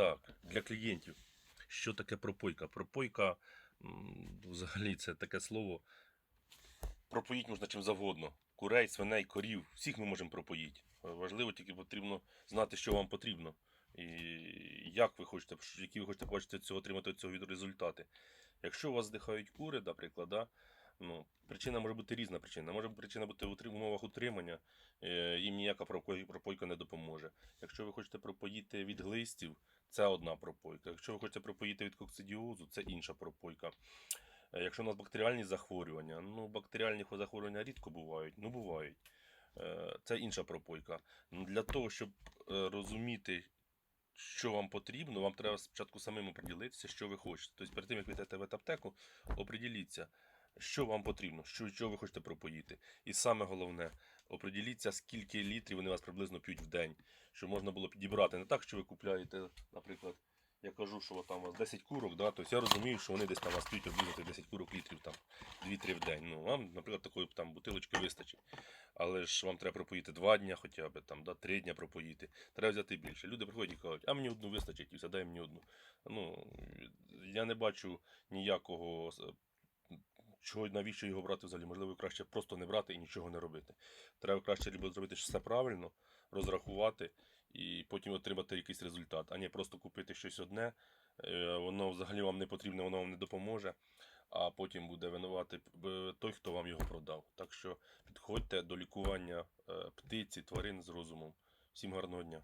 так, для клієнтів. Що таке пропойка? Пропойка взагалі це таке слово. Пропоїть можна чим завгодно. Курей, свиней, корів, всіх ми можемо пропоїти. Важливо тільки потрібно знати, що вам потрібно. І як ви хочете, які ви хочете бачити цього, отримати цього від результати. Якщо у вас здихають кури, наприклад, да, ну, причина може бути різна причина. Може причина бути в умовах утримання, е, їм ніяка пропойка не допоможе. Якщо ви хочете пропоїти від глистів, це одна пропойка. Якщо ви хочете пропоїти від коксидіозу, це інша пропойка. Е, Якщо у нас бактеріальні захворювання, ну бактеріальні захворювання рідко бувають, ну бувають. Е, Це інша пропойка. Для того, щоб е, розуміти, що вам потрібно, вам треба спочатку самим оприділитися, що ви хочете. Тобто перед тим, як ви йдете в аптеку, оприділіться, що вам потрібно, що, що ви хочете пропоїти. І саме головне, оприділіться, скільки літрів вони вас приблизно п'ють в день, щоб можна було підібрати. Не так, що ви купляєте, наприклад, я кажу, що там у вас 10 курок, да, тобто я розумію, що вони десь там вас п'ють обрізати 10 курок літрів там 2-3 в день. Ну, вам, наприклад, такої там бутилочки вистачить. Але ж вам треба пропоїти 2 дня хоча б, там, да, 3 дня пропоїти. Треба взяти більше. Люди приходять і кажуть, а мені одну вистачить, і все, дай мені одну. Ну, я не бачу ніякого. Чого навіщо його брати взагалі? Можливо, краще просто не брати і нічого не робити. Треба краще либо зробити все правильно, розрахувати і потім отримати якийсь результат, а не просто купити щось одне, е, воно взагалі вам не потрібне, воно вам не допоможе, а потім буде винувати е, той, хто вам його продав. Так що підходьте до лікування е, птиці, тварин з розумом. Всім гарного дня.